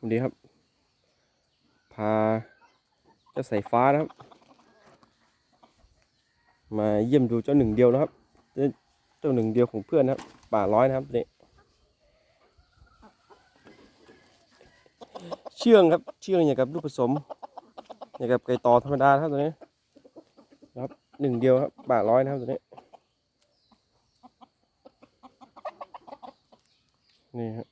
วันนี้ครับ พาเจ้าสายฟ้านะครับ มาเยี่ยมดูเจ้าหนึ่งเดียวนะครับ เจ้าหนึ่งเดียวของเพื่อนนะครับ ป่าร้อยนะครับตัวนี้เชื่องครับ เชื่องอย่างกับลูกผสม อย่างกับไก่ต่อธรรมดาครับตัวนี้นะครับหนึ่งเดียวครับป่าร้อยนะครับตัวนี้ นี่ครับ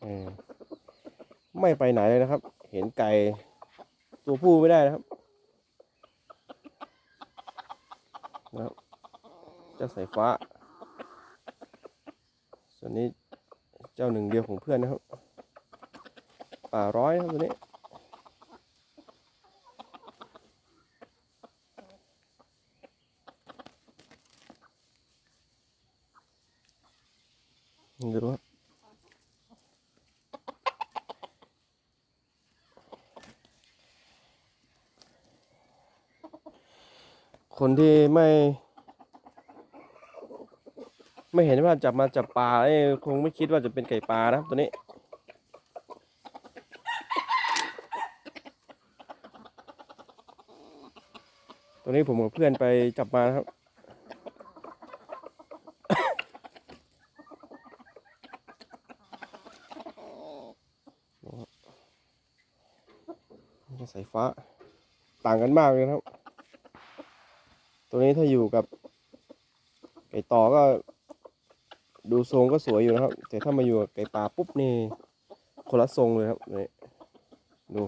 เออ ไม่ไปไหนเลยนะครับ เห็นไก่ตัวผู้ไม่ได้นะครับนะครับเจ้าสายฟ้า ส่วนนี้เจ้าหนึ่งเดียวของเพื่อนนะครับป่าร้อยนะครับตัวนี้ดูครับ คนที่ไม่ ไม่เห็นว่าจับมาจับปลาเอ้คงไม่คิดว่าจะเป็นไก่ปลานะครับตัวนี้ ตัวนี้ผมกับเพื่อนไปจับมาครับนี่สายฟ้าต่างกันมากเลยครับ ตัวนี้ถ้าอยู่กับไก่ต่อก็ดูทรงก็สวยอยู่นะครับ แต่ถ้ามาอยู่กับไก่ป่าปุ๊บนี่คนละทรงเลยครับนี่ดู